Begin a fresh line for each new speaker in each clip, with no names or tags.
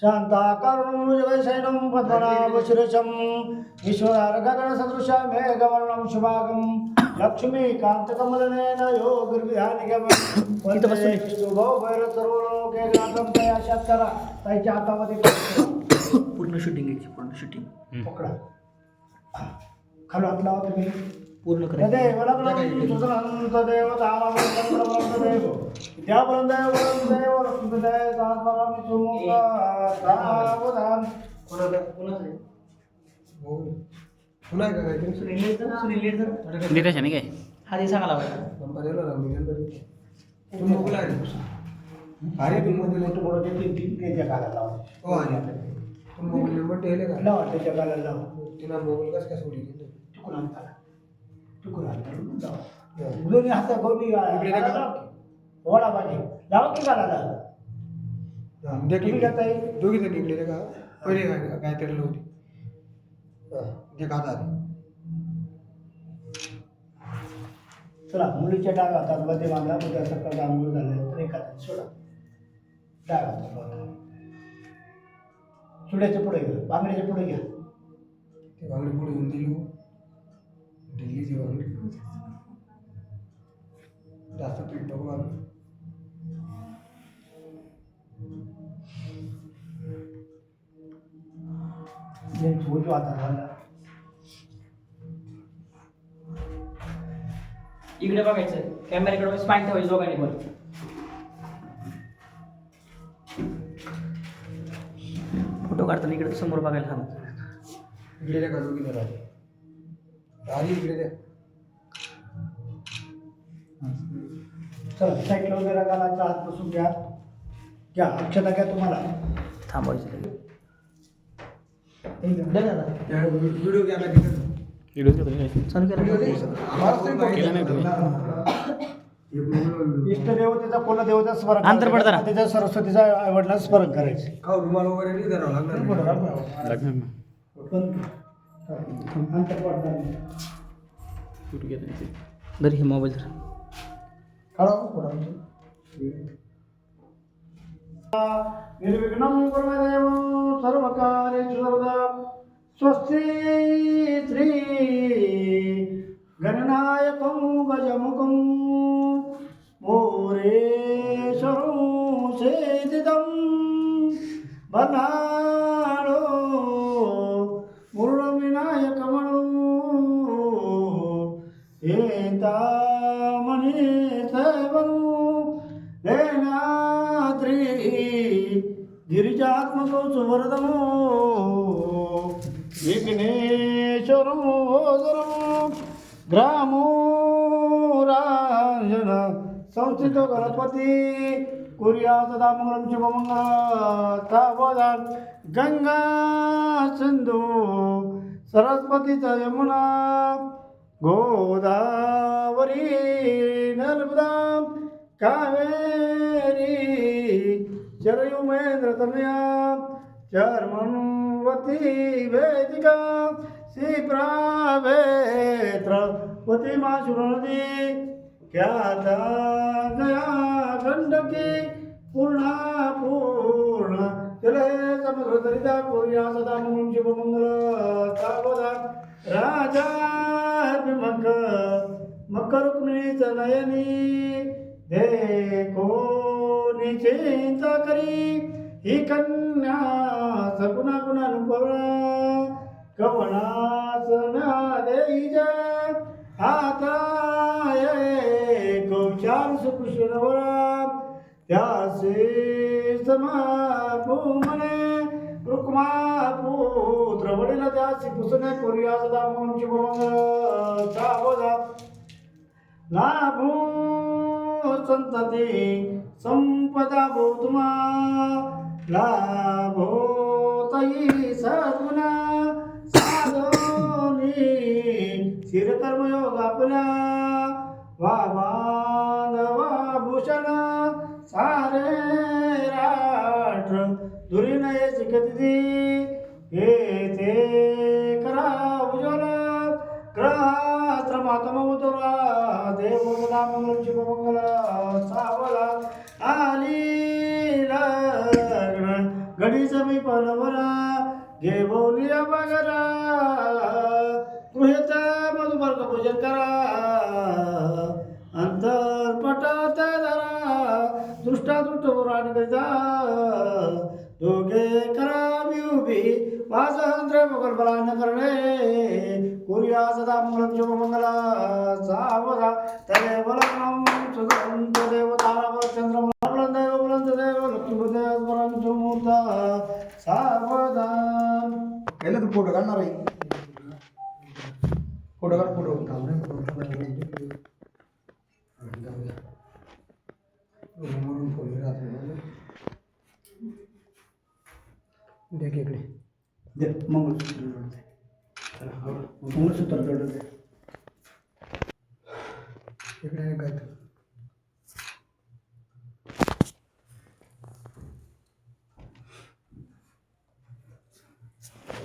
శాంతాకరుణముజవైశైనం పద్మనాభశిరసం విశ్వనారగణ సదృశ మేఘవర్ణం శుభాగం లక్ష్మీ కాంతకమలనేన యోగిర్విహానిగమం పూర్ణ షూటింగ్ పూర్ణ షూటింగ్ ఖలు అట్లా అవుతుంది
पूर्ण
तुम्ही
करायचं
काय
हा ते सांगा लावायचा
नंबर यायला लागला, निघाल बरं. तू मोबाईल आहे? अरे तू मोबाईल
मोठं मोठं ते तीन त्याच्या लावा.
हो आहे तू मोबाईल नंबर ठेवले का?
लावा त्याच्या लावा.
तिला मोबाईल कसं काय सोडली
चुकून लावा दोन्ही हात
नका.
वडा पाहिजे लावा की गाला लावा
देख
तुम्ही
इकडे.
घेताय?
दोघी जण इकडे का? पहिले काय तरी होती.
चला मुलीच्या डाव्या हातात मध्ये बांधा उद्या सकाळचा आंघोळ झालं तर एका सोडा. डाव्या हातात बांधा. सुड्याच्या पुढे घ्या बांगड्याच्या पुढे घ्या.
ते बांगडी पुढे येऊन दिली हो. दिल्लीची बांगडी जास्त पीठ नको मारू.
जे उजवा हातात बांधा
इकडे बघायचं. कॅमेऱ्याकडे स्पाईन ठेवायचं दोघांनी पण. फोटो काढताना इकडे समोर बघायला सांगा
इकडे द्या का आधी इकडे द्या
चला साईडला हात बसून घ्या. घ्या अक्षता घ्या तुम्हाला.
त्या व्हिडिओ कॅमेरा तिकडे
व्हिडिओ घेतो काय
चालू केलं.
व्हिडिओ
का?
दे. आवाज तरी बघ.
केला नाही तुम्ही.
हे व्हिडिओ-
इष्टदेवतेचा कुलदेवता स्मरण
अंतर.
त्याच्या सरस्वतीचा आईवडिलांना स्मरण करायचे.
रुमाल वगैरे नाही धरावं लागणार.
लागणार ना
पण अंतर पडणार नाही.
शूट घेतो
हे मोबाईल तर
निर्विघ्न पुढं. निर्विघ्नं कुर्मदेव सर्वकार्येषु सर्वदा स्वस्ति श्री गणनायकं गजमुखं मोरेश्वरं सेदितं वना చింతామణి సేవను వేణాద్రి గిరిజాత్మతో సువరదము విఘ్నేశ్వరము ఓదరము గ్రామోరాజన సంస్థిత గణపతి కురియా సదా మంగళం శుభమంగళ తావోదాన్ గంగా సింధు సరస్వతి చ యమునా गोदावरी नर्मदा कावेरी चरयुमेन्द्रतनया महेंद्र चर्मणवती वेदिका शिप्रावेत्र माशुर नदी ख्याता गया गंडकी पूर्णा पूर्ण जले समुद्र दरिता सदा मंगल शुभमंगल सावधा राजा मक मकर रुक्मिणीच नयनी देखो निचिंता करी? ही कन्या सगुणा गुणानुपवरा कवनासना देईजा आता गोचार सुकृष्णवरा त्यासे समापुमने रुक्मा पुत्र वडील त्यासी पुसणे कोरिया सदा मोहनची बोला. लाभो संतती संपदा बोधुमा लाभो तई सद्गुणा साधोनी शिरकर्मयोग आपल्या वा बांधवा भूषण। सारे राष्ट्र दुरी नये शिकती हे ते करा उज्ज्वल। ग्रहात्र मातम उतरा देव मंगल सावला आली घडीच मी पलवरा घे बोलिया बगरा. गृहेत मधुपर्क पूजन करा. अंतर पटात धरा. दृष्टा दृष्ट पुराण करिता दोघे करा मी उभी. वाजंद्र मोगल बला न करणे. कुर्या सदा मंगलम शुभ मंगला सावधा तदेव लग्नम सुदं तदेव तारा चंद्र बुलंद देव बुलंद देव लक्ष्मीपदे स्मरण सुमूर्ता सावधान
पहिला तू फोटो
आवड. मंगळसूत्र जोडून दे
इकडे नाही काय तर.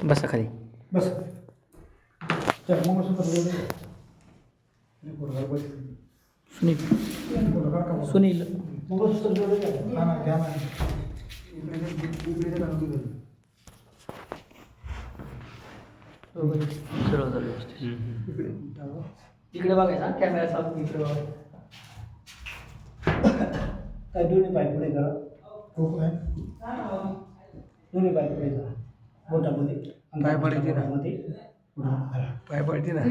बसा खाली
बस चल मंगळसूत्र जोडून दे
हे फोटो काढ बस.
सुनील
फोटो काढ का बघ.
सुनील
मंगळसूत्र जोडून दे
हा ना, घ्या ना. इकडे दे, इकडे दे काढून दे.
सर्व झालं व्यवस्थित.
इकडे टाका.
इकडे बघायचा कॅमेरा चालू इकडे बघायचा.
काय दोन्ही पाय पुढे करा.
हो काय?
दोन्ही पाय पुढे करा. बोटामध्ये.
पाय पडायचे ना?
बोटामध्ये.
पाय पडते ना.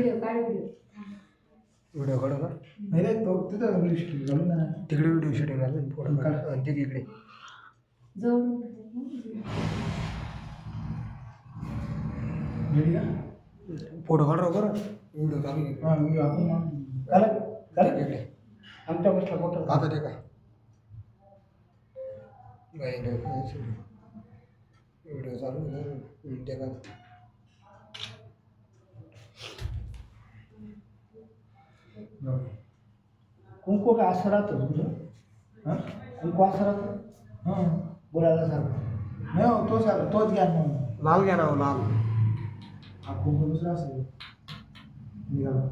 व्हिडिओ काढू का? नाही नाही तो तिथं व्हिडिओ शूटिंग झालं ना तिकडे व्हिडिओ शूटिंग झालं फोटो काढ आणि ते इकडे. रेडी
झालं?
इकडे
आमच्या बसला बोट
आता ते का? नाही नाही नाही शूटिंग व्हिडिओ चालू ते का?
कुंकू काय असं राहतं तुझं?
हां?
कुंकू असं राहतं?
हां.
बोलायला सारखं.
नाही हो तोच आला तोच घ्या लाल घ्या ना हो, लाल.
हा कुंकू दुसरा असेल निघाला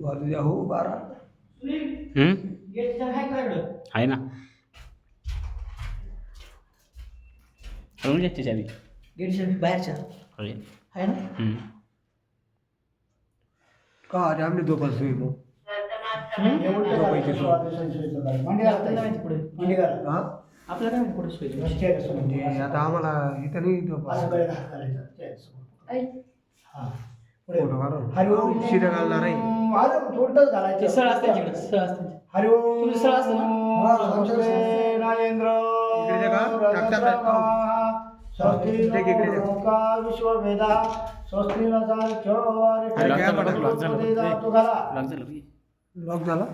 वाजू द्या हो बारा?
आहे ना करून घेते चावी
गेटच्या बाहेरच्या
अरे
आहे ना
हम्म.
का अरे आमने दोपार सुई मग
हे. मांडी घाला
आपल्याला
ताई.
माहिती पुढे
मांडी घाला.
हा
काय सोय.
ते आता आम्हाला इथं नाही.
हा. पुढे.
फोटो काढू.
हरिओम
शिऱ्या घालणार आहे.
अरे उलटंच घालायचं.
ते सरळ असते तिकडे सरळ असते
हरिओम
तुमचं सरळ असतं ना?
हा, आमच्याकडे
स्वस्ति नागेंद्र
इकडे दे का? टाकतात नाही.
स्वस्ति
दे की इकडे दे.
लोका विश्ववेदा स्वस्ति न सारख्यो
अरे,
लॉक
काय
झालं,
पडलं?
लॉक झालं.
तुला
लॉक झालं
लॉक झाला